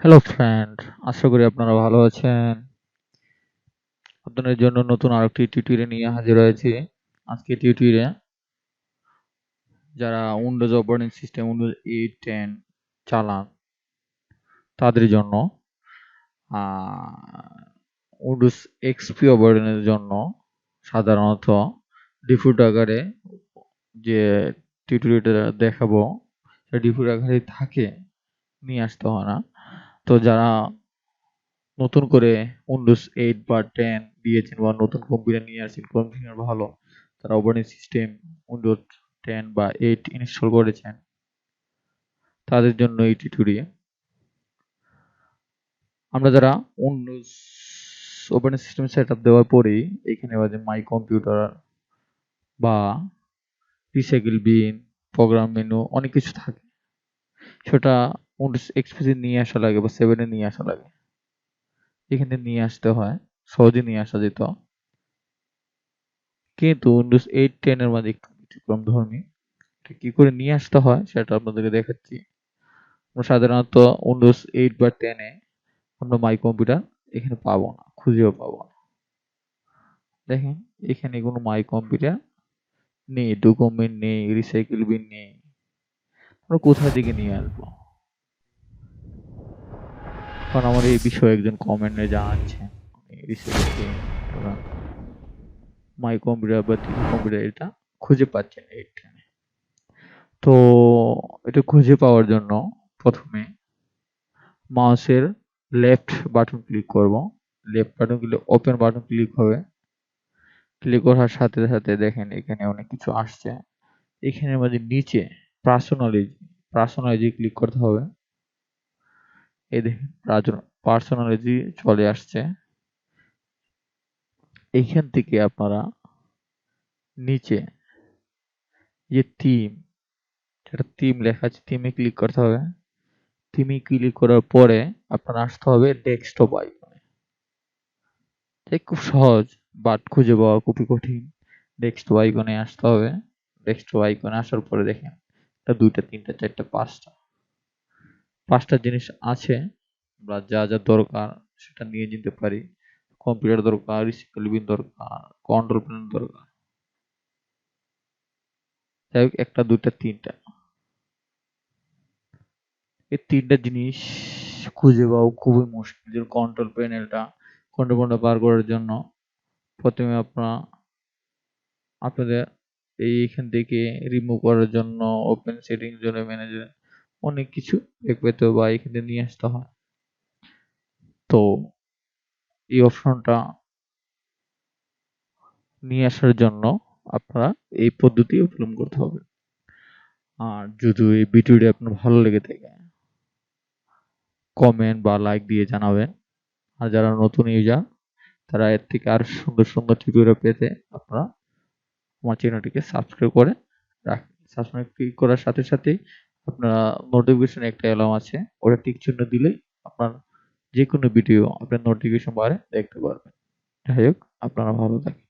Hello friend আশা করি আপনারা ভালো আছেন। আপনাদের জন্য নতুন আরেকটি টিউটোরিয়াল নিয়ে হাজির হয়েছি। আজকে টিউটোরিয়ালে যারা Windows operating system Windows eight ten চালান, তাদের জন্য উইন্ডোজ এক্সপি অপারেটিংয়ের জন্য সাধারণত ডিফল্ট আকারে যে টিউটোরিয়ালটা দেখাবো সেটা ডিফল্ট আকারে থাকে, নিয়ে আসতে হয় না। তো যারা নতুন করে উইন্ডোজ এইট বা টেন দিয়েছেন বা নতুন কম্পিউটার নিয়ে আসছেন কম্পিউটার ভালো। তারা অপারেটিং সিস্টেম উইন্ডোজ টেন বা এইট ইনস্টল করেছেন। তাদের জন্য এই টিউটোরিয়াল আমরা যারা Windows operating system set up দেওয়ার পরেই এখানে বাজে মাই কম্পিউটার বা রিসাইকেল বিন প্রোগ্রাম মেনু অনেক কিছু থাকে। সেটা এক্সপিতে নিয়ে আসা লাগে বা সেভেনে নিয়ে আসা লাগে। এখানে নিয়ে আসতে হয়, সহজে নিয়ে আসা যেত। কিন্তু উইন্ডোজ এইট টেনের মাঝে একটু ব্যতিক্রম ধর্মী। কি করে নিয়ে আসতে হয় সেটা আপনাদেরকে দেখাচ্ছি। আমরা সাধারণত উইন্ডোজ এইট বা টেনে আমরা মাই কম্পিউটার এখানে পাবো না, খুঁজেও পাবো না। দেখেন, এখানে কোনো মাই কম্পিউটার নেই ডকুমেন্ট নেই রিসাইকেল বিন নেই। আমরা কোথা থেকে নিয়ে আসব? কারণ আমার এই বিষয়ে একজন কমেন্টে জানাচ্ছে। মাই কম্পিউটার বা তিন কম্পিউটার এটা খুঁজে পাচ্ছেন এইখানে তো এটা খুঁজে পাওয়ার জন্য প্রথমে মাউসের লেফট বাটন ক্লিক করব। Left button click open button click হবে। ক্লিক করার সাথে সাথে দেখেন এখানে অনেক কিছু আসছে। এখানে মধ্যে নিচে পার্সোনালিজি পার্সোনালিজি ক্লিক করতে হবে। দেখেন পার্সোনালিজি চলে আসছে। এইখান থেকে আপনারা নিচে যে থিম যেটা থিম লেখা আছে থিমে ক্লিক করতে হবে। থিমে ক্লিক করার পরে আপনার আসতে হবে ডেস্কটপ আইকনে খুব সহজ বাট খুঁজে পাওয়া খুবই কঠিন। ডেস্কটপ আইকনে আসতে হবে। ডেস্কটপ আইকনে আসার পরে দেখেন দুইটা, তিনটা, চারটা, পাঁচটা। পাঁচটা জিনিস আছে আমরা যা যা দরকার সেটা নিয়ে যেতে পারি। কম্পিউটার দরকার রিসিপল বিন দরকার কন্ট্রোল প্যানেল দরকার। যাই হোক, একটা দুটা তিনটা। এই তিনটা জিনিস খুঁজে পাওয়া খুবই মুশকিল। যে কন্ট্রোল প্যানেলটা কন্ট্রোল প্যানেলটা বার করার জন্য প্রথমে আপনার, আপনাদের এইখান থেকে রিমুভ করার জন্য ওপেন সেটিং জন্য ম্যানেজার অনেক কিছু পেতে বা এখানে নিয়ে আসতে হয়। তো এই অপশনটা নিয়ে আসার জন্য আপনারা এই পদ্ধতি অবলম্বন করতে হবে। আর যদি এই ভিডিওটি আপনার ভালো লেগে থাকে কমেন্ট বা লাইক দিয়ে জানাবেন। আর যারা নতুন ইউজার তারা এর থেকে আর সুন্দর সুন্দর টিউটোরিয়াল পেতে আপনারা আমার চ্যানেলটিকে সাবস্ক্রাইব করে রাখেন সাবস্ক্রাইব ক্লিক করার সাথে সাথে আপনারা নোটিফিকেশন একটা অ্যালার্ম আছে। ওটা টিক চিহ্ন দিলেই আপনার যে কোনো ভিডিও আপনার নোটিফিকেশন বারে দেখতে পারবেন। যাই হোক, আপনারা ভালো থাকেন